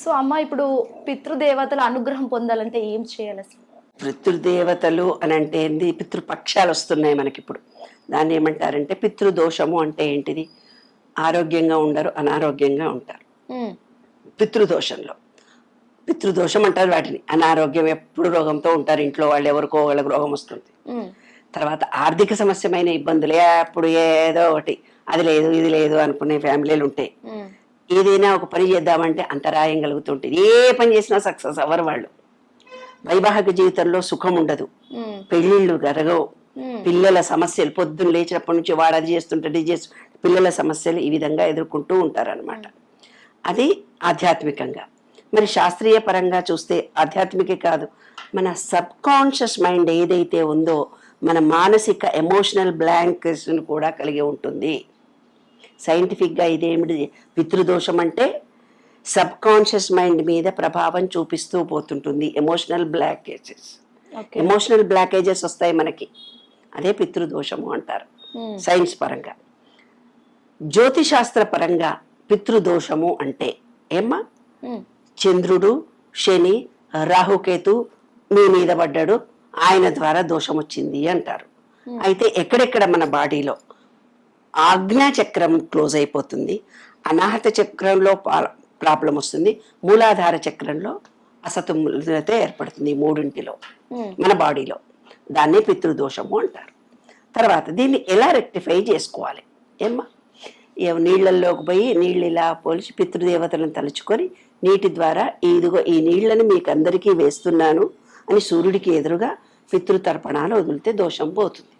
So అమ్మ ఇప్పుడు పితృదేవతల అనుగ్రహం పొందాలంటే ఏం చేయాలి అసలు? పితృదేవతలు అని అంటే ఏంది? పితృపక్షాలు వస్తున్నాయి మనకి ఇప్పుడు దాన్ని ఏమంటారంటే పితృదోషము అంటే ఏంటిది? ఆరోగ్యంగా ఉండరు అనారోగ్యంగా ఉంటారు. పితృదోషంలో. పితృదోషం అంటారు వాటిని. అనారోగ్యం ఎప్పుడు రోగంతో ఉంటారు. ఇంట్లో వాళ్ళు ఎవరికో వాళ్ళకి రోగం వస్తుంది. తర్వాత ఆర్థిక సమస్యమైన ఇబ్బందులు అప్పుడు ఏదో ఒకటి. అది లేదు ఇది లేదు అనుకునే ఫ్యామిలీలు ఉంటాయి ఏదైనా ఒక పని చేద్దామంటే అంతరాయం కలుగుతుంటుంది. ఏ పని చేసినా సక్సెస్ అవ్వరు వాళ్ళు. వైవాహిక జీవితంలో సుఖం ఉండదు. పెళ్ళిళ్ళు జరగవు. ఉమ్, పిల్లల సమస్యలు పొద్దున్న లేచినప్పటి నుంచి వాడు అది చేస్తుంటాడు ఇది చేస్తు పిల్లల సమస్యలు ఈ విధంగా ఎదుర్కొంటూ ఉంటారనమాట అది ఆధ్యాత్మికంగా. మరి శాస్త్రీయ పరంగా చూస్తే ఆధ్యాత్మికే కాదు. మన సబ్ కాన్షియస్ మైండ్ ఏదైతే ఉందో మన మానసిక ఎమోషనల్ బ్లాంక్స్ను కూడా కలిగి ఉంటుంది. సైంటిఫిక్గా ఇదేమిటి? పితృదోషం అంటే సబ్ కాన్షియస్ మైండ్ మీద ప్రభావం చూపిస్తూ పోతుంటుంది. Emotional blockages. ఎమోషనల్ బ్లాకేజెస్ వస్తాయి మనకి. అదే పితృదోషము అంటారు. సైన్స్ పరంగా. జ్యోతిశాస్త్ర పరంగా పితృదోషము అంటే ఏమ్మా? చంద్రుడు శని రాహుకేతు మీ మీద పడ్డాడు. ఆయన ద్వారా దోషం వచ్చింది అంటారు. అయితే ఎక్కడెక్కడ మన బాడీలో? ఆజ్ఞా చక్రం క్లోజ్ అయిపోతుంది. అనాహత చక్రంలో ప్రాబ్లం వస్తుంది. మూలాధార చక్రంలో అసతులత ఏర్పడుతుంది మూడింటిలో. మన బాడీలో. దాన్ని పితృదోషము అంటారు. తర్వాత దీన్ని ఎలా రెక్టిఫై చేసుకోవాలి? ఏమ్మా? ఏ నీళ్ళల్లోకి పోయి నీళ్ళు ఇలా పోల్చి పితృదేవతలను తలుచుకొని నీటి ద్వారా ఇదిగో ఈ నీళ్ళని మీకు అందరికీ వేస్తున్నాను అని సూర్యుడికి ఎదురుగా పితృతర్పణాలు వదిలితే దోషం పోతుంది.